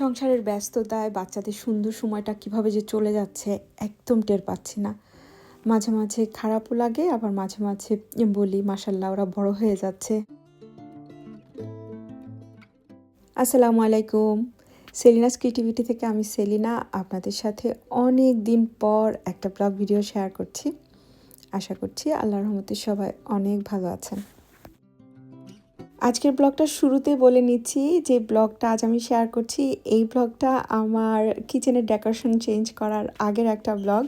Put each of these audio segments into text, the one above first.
সংসারের ব্যস্ততায় বাচ্চাদের সুন্দর সময়টা কীভাবে যে চলে যাচ্ছে একদম টের পাচ্ছি না। মাঝে মাঝে খারাপও লাগে, আবার মাঝে মাঝে বলি মাসাল্লাহ ওরা বড় হয়ে যাচ্ছে। আসসালামু আলাইকুম। সেলিনাস ক্রিয়েটিভিটি থেকে আমি সেলিনা, আপনাদের সাথে অনেক দিন পর একটা ব্লগ ভিডিও শেয়ার করছি। আশা করছি আল্লাহর রহমতে সবাই অনেক ভালো আছেন। আজকের ব্লগটা শুরুতে বলে নিচ্ছি যে ব্লগটা আজ আমি শেয়ার করছি। এই ব্লগটা আমার কিচেনের ডেকোরেশন চেঞ্জ করার আগের একটা ব্লগ।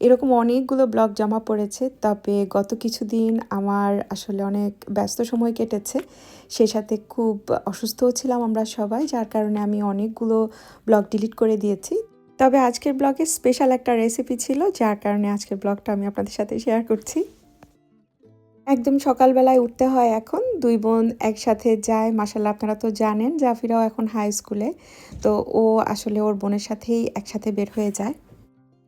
এরকম অনেকগুলো ব্লগ জমা পড়েছে, তবে গত কিছুদিন আমার আসলে অনেক ব্যস্ত সময় কেটেছে। সেই সাথে খুব অসুস্থও ছিলাম আমরা সবাই, যার কারণে আমি অনেকগুলো ব্লগ ডিলিট করে দিয়েছি। তবে আজকের ব্লগে স্পেশাল একটা রেসিপি ছিল, যার কারণে আজকের ব্লগটা আমি আপনাদের সাথে শেয়ার করছি। একদম সকালবেলায় উঠতে হয় এখন। দুই বোন একসাথে যায়। মাসাল্লাহ আপনারা তো জানেন জাফিরাও এখন হাই স্কুলে তো ও আসলে ওর বোনের সাথেই একসাথে বের হয়ে যায়।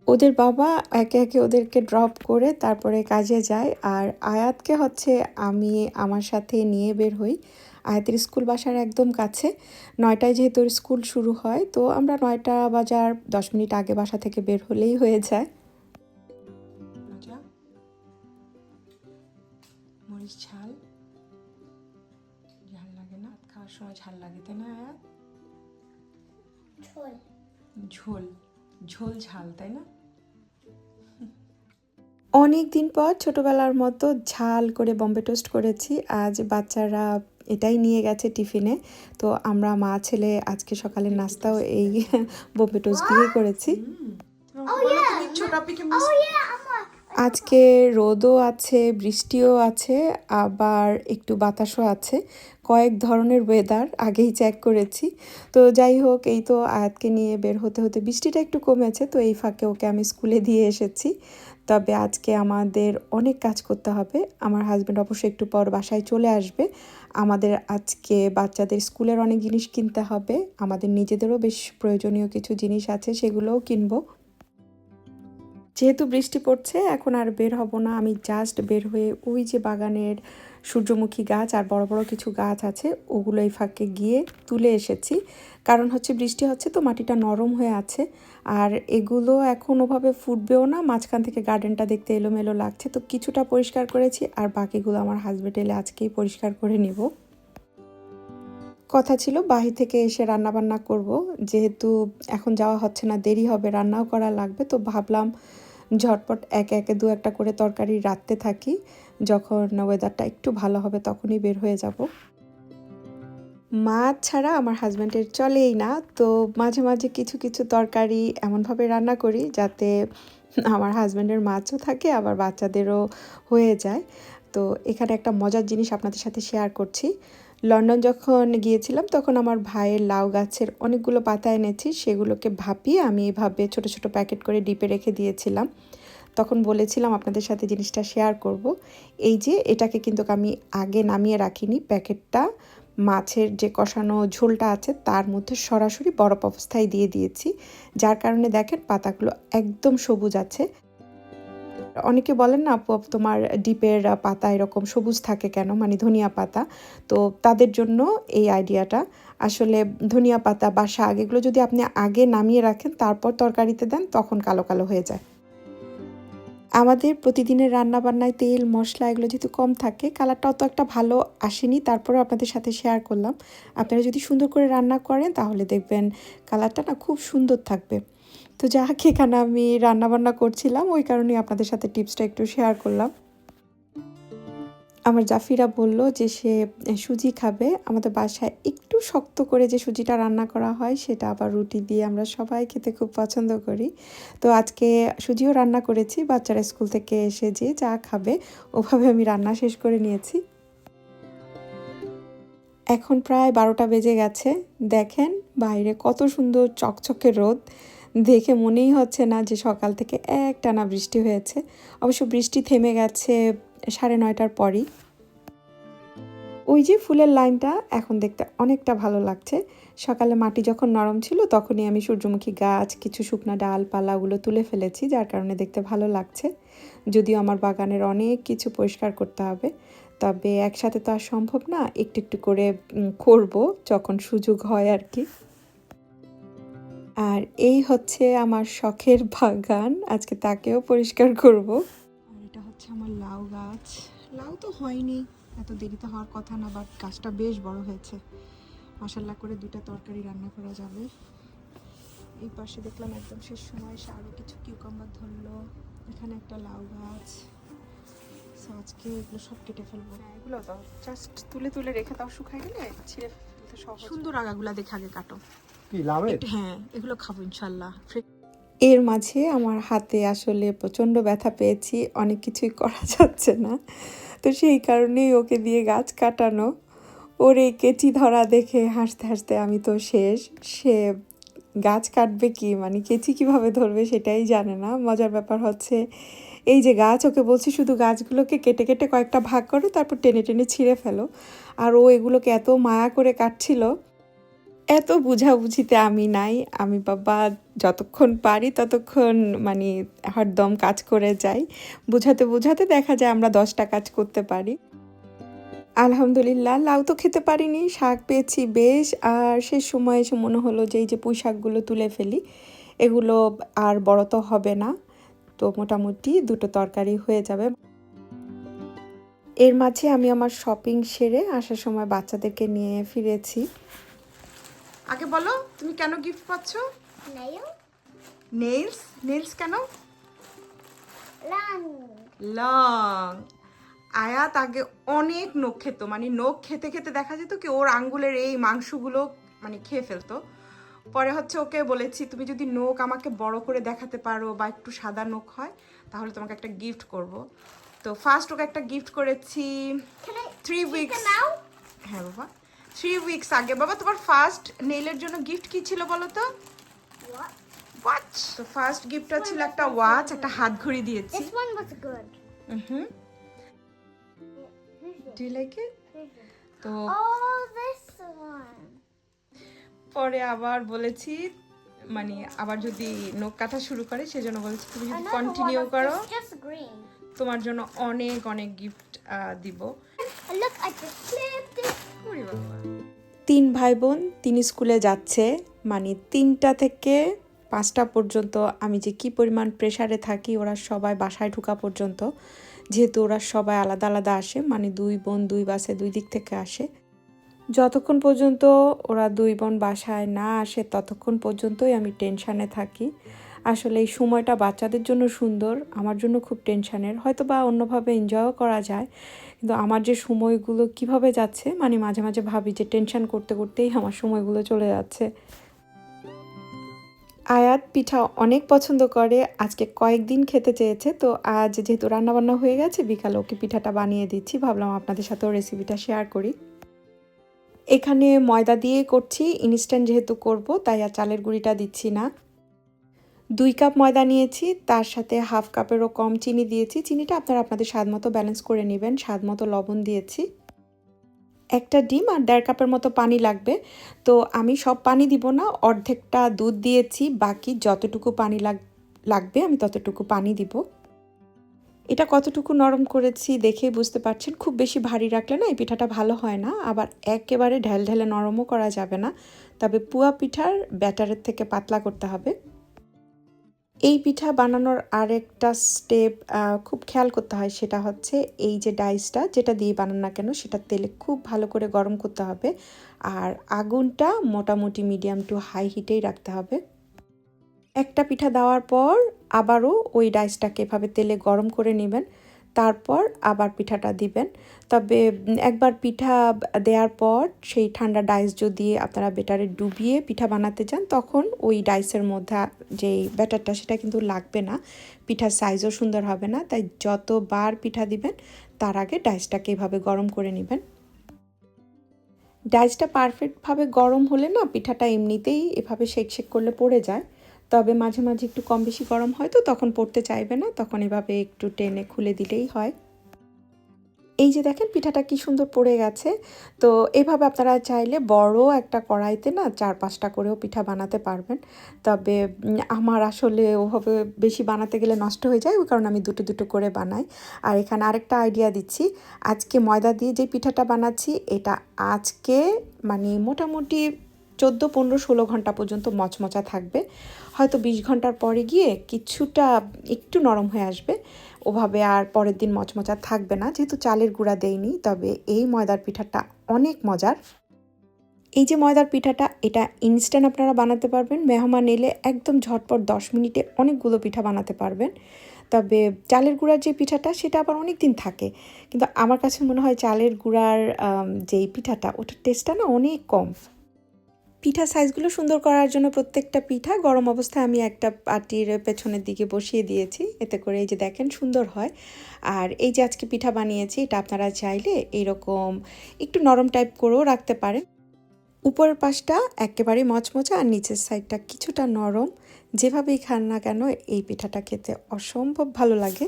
ওদের বাবা একে একে ওদেরকে ড্রপ করে তারপরে কাজে যায়। আর আয়াতকে হচ্ছে আমি আমার সাথে নিয়ে বের হই। আয়াতের স্কুল বাসার একদম কাছে। নয়টায় যেহেতু স্কুল শুরু হয়, তো আমরা নয়টা বাজার দশ মিনিট আগে বাসা থেকে বের হলেই হয়ে যায়। মরিচ ঝাল। ঝাল লাগে না খাওয়ার সময় ঝাল লাগে তাই না আয়াত? ঝোল। ঝোল ঝোল ঝাল তাই না? অনেক দিন পর ছোটবেলার মতো ঝাল করে বম্বে টোস্ট করেছি। আজ বাচ্চারা এটাই নিয়ে গেছে টিফিনে। তো আমরা মা ছেলে আজকে সকালের নাস্তাও এই বম্বে টোস্ট দিয়ে করেছি। আজকে রোদও আছে, বৃষ্টিও আছে, আবার একটু বাতাসও আছে। কয়েক ধরনের ওয়েদার আগেই চেক করেছি। তো যাই হোক, এই তো আয়াতকে নিয়ে বের হতে হতে বৃষ্টিটা একটু কমেছে, তো এই ফাঁকে ওকে আমি স্কুলে দিয়ে এসেছি। তবে আজকে আমাদের অনেক কাজ করতে হবে। আমার হাজব্যান্ড অবশ্যই একটু পর বাসায় চলে আসবে। আমাদের আজকে বাচ্চাদের স্কুলের অনেক জিনিস কিনতে হবে। আমাদের নিজেদেরও বেশ প্রয়োজনীয় কিছু জিনিস আছে, সেগুলোও কিনবো। যেহেতু বৃষ্টি পড়ছে, এখন আর বের হব না। আমি জাস্ট বের হয়ে ওই যে বাগানের সূর্যমুখী গাছ আর বড় বড় কিছু গাছ আছে ওগুলো এই ফাঁকে গিয়ে তুলে এসেছি। কারণ হচ্ছে বৃষ্টি হচ্ছে তো, মাটিটা নরম হয়ে আছে। আর এগুলো এখন ওভাবে ফুটবেও না, মাঝখান থেকে গার্ডেনটা দেখতে এলোমেলো লাগছে। তো কিছুটা পরিষ্কার করেছি আর বাকিগুলো আমার হাজব্যান্ড এলে আজকেই পরিষ্কার করে নিব। কথা ছিল বাহির থেকে এসে রান্না বান্না করব। যেহেতু এখন যাওয়া হচ্ছে না, দেরি হবে, রান্নাও করা লাগবে। তো ভাবলাম ঝটপট একে একে দু একটা করে তরকারি রাখতে থাকি। যখন ওয়েদারটা একটু ভালো হবে তখনই বের হয়ে যাব। মাছ ছাড়া আমার হাজব্যান্ডের চলেই না। তো মাঝে মাঝে কিছু কিছু তরকারি এমনভাবে রান্না করি যাতে আমার হাজব্যান্ডের মাছও থাকে, আবার বাচ্চাদেরও হয়ে যায়। তো এখানে একটা মজার জিনিস আপনাদের সাথে শেয়ার করছি। লন্ডন যখন গিয়েছিলাম, তখন আমার ভাইয়ের লাউ গাছের অনেকগুলো পাতা এনেছি, সেগুলোকে ভাপিয়ে আমি এভাবে ছোট ছোট প্যাকেট করে ডিপে রেখে দিয়েছিলাম। তখন বলেছিলাম আপনাদের সাথে জিনিসটা শেয়ার করব। এই যে, এটাকে কিন্তু আমি আগে নামিয়ে রাখিনি, প্যাকেটটা মাছের যে কষানো ঝোলটা আছে, তার মধ্যে সরাসরি বরফ অবস্থায় দিয়ে দিয়েছি। যার কারণে দেখেন পাতাগুলো একদম সবুজ আছে। অনেকে বলেন না, আপু তোমার ডিপের পাতা এরকম সবুজ থাকে কেন? মানে ধনিয়া পাতা। তো তাদের জন্য এই আইডিয়াটা। আসলে ধনিয়া পাতা বা শাক এগুলো যদি আপনি আগে নামিয়ে রাখেন, তারপর তরকারিতে দেন, তখন কালো কালো হয়ে যায়। আমাদের প্রতিদিনের রান্না বান্নায় তেল, মশলা এগুলো যেহেতু কম থাকে কালারটা অত একটা ভালো আসেনি, তারপরেও আপনাদের সাথে শেয়ার করলাম। আপনারা যদি সুন্দর করে রান্না করেন, তাহলে দেখবেন কালারটা না খুব সুন্দর থাকবে। তো যাক এখানে আমি রান্নাবান্না করছিলাম, ওই কারণে আপনাদের সাথে টিপসটা একটু শেয়ার করলাম। আমার জাফিরা বলল যে সে সুজি খাবে, আমাদের বাসায় একটু শক্ত করে যে সুজিটা রান্না করা হয়, সেটা আবার রুটি দিয়ে আমরা সবাই খেতে খুব পছন্দ করি। তো আজকে সুজিও রান্না করেছি, বাচ্চারা স্কুল থেকে এসে যে যা খাবে, ওভাবে আমি রান্না শেষ করে নিয়েছি। এখন প্রায় বারোটা বেজে গেছে, দেখেন বাইরে কত সুন্দর চকচকে রোদ। দেখে মনেই হচ্ছে না যে সকাল থেকে একটানা বৃষ্টি হয়েছে। অবশ্য বৃষ্টি থেমে গেছে সাড়ে নয়টার পরই। ওই যে ফুলের লাইনটা এখন দেখতে অনেকটা ভালো লাগছে। সকালে মাটি যখন নরম ছিল তখনই আমি সূর্যমুখী গাছ, কিছু শুকনো ডালপালাগুলো তুলে ফেলেছি, যার কারণে দেখতে ভালো লাগছে। যদিও আমার বাগানের অনেক কিছু পরিষ্কার করতে হবে, তবে একসাথে তো আর সম্ভব না, একটু একটু করে করব যখন সুযোগ হয় আর কি। আর এই হচ্ছে আমার শখের বাগান। আজকে তাকেও পরিষ্কার করব। আর এটা হচ্ছে আমার লাউ গাছ। লাউ তো হয়নি এত দেরিতে হওয়ার কথা না বাট গাছটা বেশ বড় হয়েছে। মশাল্লা করে দুটা তরকারি রান্না করা যাবে। এই পাশে দেখলাম একদম শেষ সময় এসে আরও কিছু কিউকাম্বার ধরলো। এখানে একটা লাউ গাছ। আজকে এগুলো সব কেটে ফেলব। হ্যাঁ এগুলো তো জাস্ট তুলে তুলে রেখে দাও শুকাই গেলে ছিঁড়ে ফেলতে সহজ সুন্দর আগাগুলা দেখে আগে কাটো। কি লাভের হ্যাঁ এগুলো খাব ইনশাল্লাহ। এর মাঝে আমার হাতে আসলে প্রচণ্ড ব্যথা পেয়েছি অনেক কিছুই করা যাচ্ছে না। তো সেই কারণেই ওকে দিয়ে গাছ কাটানো। ওর এই কেচি ধরা দেখে হাসতে হাসতে আমি তো শেষ। সে গাছ কাটবে কি মানে কেচি কীভাবে ধরবে সেটাই জানে না। মজার ব্যাপার হচ্ছে এই যে গাছ ওকে বলছি শুধু গাছগুলোকে কেটে কেটে কয়েকটা ভাগ করো তারপর টেনে টেনে ছিঁড়ে ফেলো। আর ও এগুলোকে এত মায়া করে কাটছিল এত বুঝাবুঝিতে আমি নাই। আমি বাবা যতক্ষণ পারি ততক্ষণ মানে হরদম কাজ করে যাই। বুঝাতে বুঝাতে দেখা যায় আমরা দশটা কাজ করতে পারি। আলহামদুলিল্লাহ, লাউ তো খেতে পারিনি, শাক পেয়েছি বেশ। আর সেই সময় এসে মনে হলো যে এই যে পুঁই শাকগুলো তুলে ফেলি, এগুলো আর বড় তো হবে না। তো মোটামুটি দুটো তরকারি হয়ে যাবে। এর মাঝে আমি আমার শপিং সেরে আসার সময় বাচ্চাদেরকে নিয়ে ফিরেছি। আগে বলো তুমি কেন গিফট পাচ্ছ? Nail? নেইলস নেইলস কেন. লং আয়াত আগে অনেক নখ খেত মানে নখ খেতে খেতে দেখা যেত কি ওর আঙ্গুলের এই মাংসগুলো মানে খেয়ে ফেলতো। পরে হচ্ছে ওকে বলেছি তুমি যদি নখ আমাকে বড় করে দেখাতে পারো বা একটু সাদা নখ হয় তাহলে তোমাকে একটা গিফট করব। তো ফার্স্ট ওকে একটা গিফট করেছি থ্রি উইকস হ্যাঁ বাবা। থ্রি উইকস আগে বাবা তোমার ফার্স্ট নেইলের জন্য গিফট কি ছিল বলো তো ওয়াচ তো ফার্স্ট গিফটটা ছিল একটা ওয়াচ একটা হাত ঘড়ি দিয়েছি This one was good. Hmm this? Do like it তো Oh, this. পরে আবার বলেছি মানে আবার যদি নখ কাটা শুরু করে সেজন্য বলেছি তুমি যদি কন্টিনিউ করো this. তোমার জন্য অনেক অনেক গিফট দিব look, clipped it. তিন ভাই বোন তিন স্কুলে যাচ্ছে মানে তিনটা থেকে পাঁচটা পর্যন্ত আমি যে কি পরিমাণ প্রেশারে থাকি, ওরা সবাই বাসায় ঢুকা পর্যন্ত, যেহেতু ওরা সবাই আলাদা আলাদা আসে মানে দুই বোন দুই বাসে দুই দিক থেকে আসে। যতক্ষণ পর্যন্ত ওরা দুই বোন বাসায় না আসে, ততক্ষণ পর্যন্তই আমি টেনশানে থাকি। আসলে এই সময়টা বাচ্চাদের জন্য সুন্দর, আমার জন্য খুব টেনশানের হয়তো বা অন্যভাবে এনজয়ও করা যায়, কিন্তু আমার যে সময়গুলো কীভাবে যাচ্ছে মানে মাঝে মাঝে ভাবি যে টেনশান করতে করতেই আমার সময়গুলো চলে যাচ্ছে। আয়াত পিঠা অনেক পছন্দ করে, আজকে কয়েকদিন খেতে চেয়েছে, তো আজ যেহেতু রান্নাবান্না হয়ে গেছে, বিকালে ওকে পিঠাটা বানিয়ে দিচ্ছি, ভাবলাম আপনাদের সাথেও রেসিপিটা শেয়ার করি। এখানে ময়দা দিয়ে করছি ইনস্ট্যান্ট যেহেতু করব, তাই আর চালের গুঁড়িটা দিচ্ছি না। দুই কাপ ময়দা নিয়েছি, তার সাথে হাফ কাপেরও কম চিনি দিয়েছি। চিনিটা আপনারা আপনাদের স্বাদ মতো ব্যালেন্স করে নেবেন, স্বাদ মতো লবণ দিয়েছি। একটা ডিম আর দেড় কাপের মতো পানি লাগবে। তো আমি সব পানি দিব না, অর্ধেকটা দুধ দিয়েছি, বাকি যতটুকু পানি লাগ, লাগবে আমি ততটুকু পানি দিব। এটা কতটুকু নরম করেছি দেখে বুঝতে পারছেন। খুব বেশি ভারী রাখলে না এই পিঠাটা ভালো হয় না, আবার একেবারে ঢেল ঢেলে নরমও করা যাবে না। তবে পুয়া পিঠার ব্যাটারের থেকে পাতলা করতে হবে। এই পিঠা বানানোর আরেকটা স্টেপ খুব খেয়াল করতে হয় সেটা হচ্ছে এই যে ডাইসটা, যেটা দিয়ে বানান না কেন সেটা তেলে খুব ভালো করে গরম করতে হবে। আর আগুনটা মোটামুটি মিডিয়াম টু হাই হিটেই রাখতে হবে। একটা পিঠা দেওয়ার পর আবারও ওই ডাইসটাকে এভাবে তেলে গরম করে নেবেন। তারপর আবার পিঠাটা দিবেন। তবে একবার পিঠা দেওয়ার পর সেই ঠান্ডা ডাইস যদি আপনারা বেটারে ডুবিয়ে পিঠা বানাতে চান, তখন ওই ডাইসের মধ্যে যেই ব্যাটারটা সেটা কিন্তু লাগবে না। পিঠার সাইজও সুন্দর হবে না। তাই যতবার পিঠা দিবেন, তার আগে ডাইসটাকে এভাবে গরম করে নেবেন। ডাইসটা পারফেক্টভাবে গরম হলে না, পিঠাটা এমনিতেই এভাবে শেক শেক করলে পড়ে যায়। তবে মাঝে মাঝে একটু কম বেশি গরম হয় তো, তখন পড়তে চাইবে না, তখন এভাবে একটু টেনে খুলে দিলেই হয়। এই যে দেখেন, পিঠাটা কি সুন্দর পড়ে গেছে। তো এইভাবে আপনারা চাইলে বড় একটা কড়াইতে না চার পাঁচটা করেও পিঠা বানাতে পারবেন। তবে আমার আসলে ওভাবে বেশি বানাতে গেলে নষ্ট হয়ে যায়, ওই কারণে আমি দুটো দুটো করে বানাই। আর এখানে আরেকটা আইডিয়া দিচ্ছি। আজকে ময়দা দিয়ে যে পিঠাটা বানাচ্ছি, এটা আজকে মানে মোটামুটি চোদ্দ, পনেরো, ষোলো ঘণ্টা পর্যন্ত মচমচা থাকবে। হয়তো বিশ ঘণ্টার পরে গিয়ে কিছুটা একটু নরম হয়ে আসবে। ওভাবে আর পরের দিন মচমচা থাকবে না। যেহেতু চালের গুঁড়া দেয়নি তবে এই ময়দার পিঠাটা অনেক মজার। এই যে ময়দার পিঠাটা, এটা ইনস্ট্যান্ট আপনারা বানাতে পারবেন। মেহমান এলে একদম ঝটপট দশ মিনিটে অনেকগুলো পিঠা বানাতে পারবেন। তবে চালের গুঁড়ার যে পিঠাটা, সেটা আবার অনেক দিন থাকে। কিন্তু আমার কাছে মনে হয় চালের গুঁড়ার যেই পিঠাটা, ওটার টেস্টটা না অনেক কম। পিঠা সাইজগুলো সুন্দর করার জন্য প্রত্যেকটা পিঠা গরম অবস্থায় আমি একটা পাটির পেছনের দিকে বসিয়ে দিয়েছি। এতে করে এই যে দেখেন সুন্দর হয়। আর এই যে আজকে পিঠা বানিয়েছি, এটা আপনারা চাইলে এইরকম একটু নরম টাইপ করেও রাখতে পারেন। উপরের পাশটা একেবারে মচমচা আর নিচের সাইডটা কিছুটা নরম। যেভাবেই খান না কেন এই পিঠাটা খেতে অসম্ভব ভালো লাগে।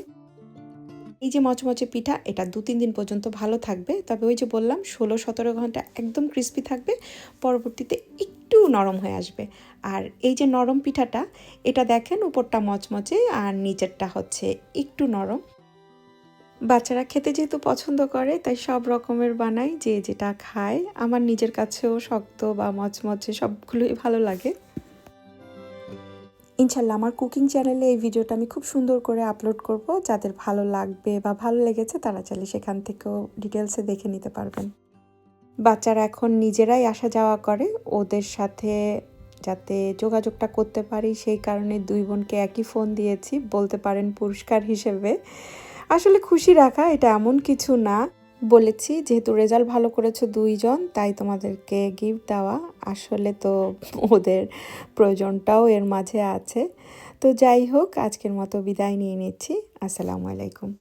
এই যে মচমচে পিঠা, এটা দু তিন দিন পর্যন্ত ভালো থাকবে। তবে ওই যে বললাম ষোলো সতেরো ঘণ্টা একদম ক্রিস্পি থাকবে, পরবর্তীতে একটু নরম হয়ে আসবে। আর এই যে নরম পিঠাটা, এটা দেখেন উপরটা মচমচে আর নিচেরটা হচ্ছে একটু নরম। বাচ্চারা খেতে যেহেতু পছন্দ করে, তাই সব রকমের বানাই, যে যেটা খায়। আমার নিজের কাছেও শক্ত বা মচমচে সবগুলোই ভালো লাগে। ইনশাল্লাহ আমার কুকিং চ্যানেলে এই ভিডিওটা আমি খুব সুন্দর করে আপলোড করব। যাদের ভালো লাগবে বা ভালো লেগেছে, তারা চাইলে সেখান থেকেও ডিটেলসে দেখে নিতে পারবেন। বাচ্চারা এখন নিজেরাই আসা যাওয়া করে। ওদের সাথে যাতে যোগাযোগটা করতে পারি, সেই কারণে দুই বোনকে একই ফোন দিয়েছি। বলতে পারেন পুরস্কার হিসেবে। আসলে খুশি রাখা এটা এমন কিছু না। বলেছি, যেহেতু রেজাল্ট ভালো করেছ দুইজন, তাই তোমাদেরকে গিফট দেওয়া। আসলে তো ওদের প্রয়োজনটাও এর মাঝে আছে। তো যাই হোক, আজকের মতো বিদায় নিয়ে নিচ্ছি। আসসালামু আলাইকুম।